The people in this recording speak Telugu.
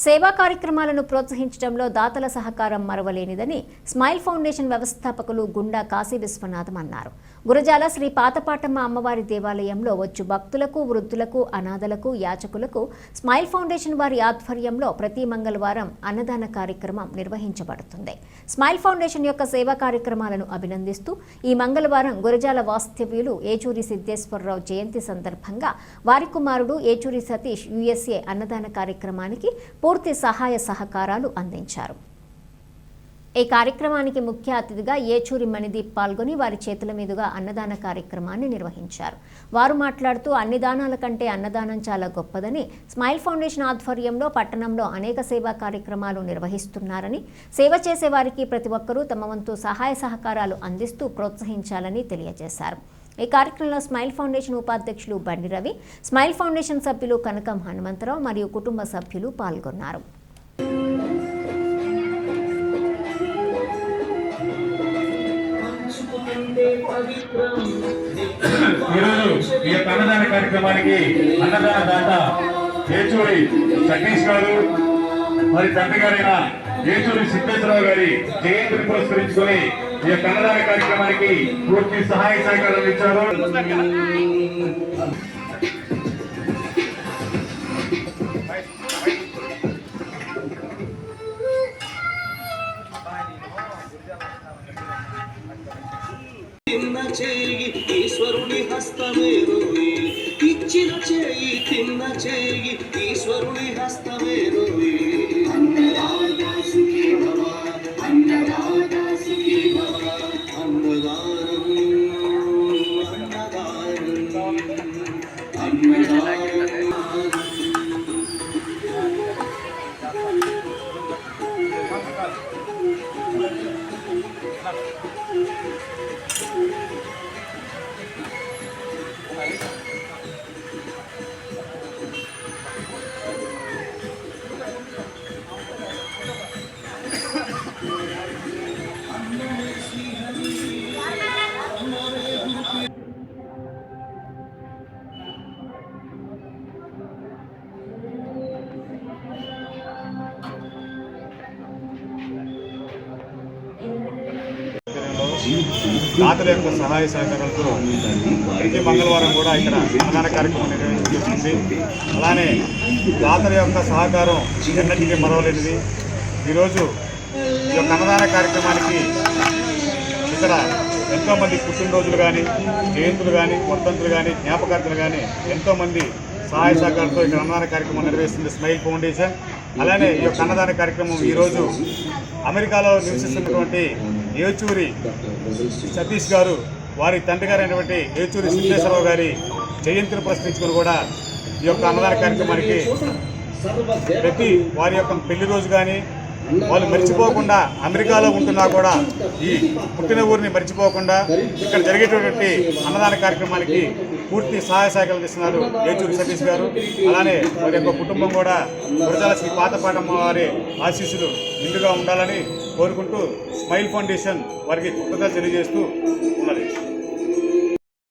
సేవా కార్యక్రమాలను ప్రోత్సహించడంలో దాతల సహకారం మరవలేనిదని స్మైల్ ఫౌండేషన్ వ్యవస్థాపకులు గుండా కాశీ విశ్వనాథం అన్నారు. గురజాల శ్రీ పాతపాటమ్మ అమ్మవారి దేవాలయంలో వచ్చు భక్తులకు వృద్ధులకు అనాథలకు యాచకులకు స్మైల్ ఫౌండేషన్ వారి ఆధ్వర్యంలో ప్రతి మంగళవారం అన్నదాన కార్యక్రమం నిర్వహించబడుతుంది. స్మైల్ ఫౌండేషన్ యొక్క సేవా కార్యక్రమాలను అభినందిస్తూ ఈ మంగళవారం గురజాల వాస్తవ్యులు ఏచూరి సిద్ధేశ్వరరావు జయంతి సందర్భంగా వారి కుమారుడు ఏచూరి సతీష్ యుఎస్ఏ అన్నదాన కార్యక్రమానికి పూర్తి సహాయ సహకారాలు అందించారు. ఈ కార్యక్రమానికి ముఖ్య అతిథిగా ఏచూరి మణిదీప్ పాల్గొని వారి చేతుల మీదుగా అన్నదాన కార్యక్రమాన్ని నిర్వహించారు. వారు మాట్లాడుతూ అన్ని దానాల కంటే అన్నదానం చాలా గొప్పదని స్మైల్ ఫౌండేషన్ ఆధ్వర్యంలో పట్టణంలో అనేక సేవా కార్యక్రమాలు నిర్వహిస్తున్నారని సేవ చేసే వారికి ప్రతి ఒక్కరూ తమ వంతు సహాయ సహకారాలు అందిస్తూ ప్రోత్సహించాలని తెలియజేశారు. ఈ కార్యక్రమంలో స్మైల్ ఫౌండేషన్ ఉపాధ్యక్షులు బండి రవి స్మైల్ ఫౌండేషన్ సభ్యులు కనకం హనుమంతరావు మరియు కుటుంబ సభ్యులు పాల్గొన్నారు. ఈరోజు ఈ యొక్క అన్నదాన కార్యక్రమానికి అన్నదాన దాత ఏచూరి సతీష్ గారు మరి తండ్రి గారైన ఏచూరి సిద్ధేశ్వరరావు గారి జయంతిని పురస్కరించుకొని ఈ యొక్క అన్నదాన కార్యక్రమానికి పూర్తి సహాయ సహకారాలు ఇచ్చారు. తిన్న చేయి ఈశ్వరుని హస్తమేరు ఇచ్చిన చేయి తిన్న చేయి ఈశ్వరుని హస్తమేరు అన్నదానం అన్నదానం దాతల యొక్క సహాయ సహకారాలతో ప్రతి మంగళవారం కూడా ఇక్కడ అన్నదాన కార్యక్రమం నిర్వహించబడుతుంది. అలానే దాతల యొక్క సహకారం ఎన్నటికీ మరవలేనిది. ఈరోజు ఈ యొక్క అన్నదాన కార్యక్రమానికి ఇక్కడ ఎంతోమంది పుట్టినరోజులు కానీ జయంతులు కానీ వర్ధంతులు కానీ జ్ఞాపకార్థులు కానీ ఎంతోమంది సహాయ సహకారంతో ఇక్కడ అన్నదాన కార్యక్రమం నిర్వహిస్తుంది స్మైల్ ఫౌండేషన్. అలానే ఈ యొక్క అన్నదాన కార్యక్రమం ఈరోజు అమెరికాలో నివసిస్తున్నటువంటి ఏచూరి సతీష్ గారు వారి తండ్రి గారైనటువంటి ఏచూరి సిద్ధేశ్వరరావు గారి జయంతిని ప్రశ్నించుకుని కూడా ఈ యొక్క అన్నదాన కార్యక్రమానికి ప్రతి వారి యొక్క పెళ్ళి రోజు కానీ వాళ్ళు మర్చిపోకుండా అమెరికాలో ఉంటున్నా కూడా ఈ పుట్టిన ఊరిని మర్చిపోకుండా ఇక్కడ జరిగేటటువంటి అన్నదాన కార్యక్రమానికి పూర్తి సహాయ సహకారం ఇస్తున్నారు ఏచూరి సతీష్ గారు. అలానే వారి యొక్క కుటుంబం కూడా గురజాల శ్రీ పాతపాటమ్మ వారి ఆశీస్సులు నిండుగా ఉండాలని కోరుకుంటూ స్మైల్ ఫౌండేషన్ వారికి కృతజ్ఞతలు తెలియజేస్తూ ఉన్నది.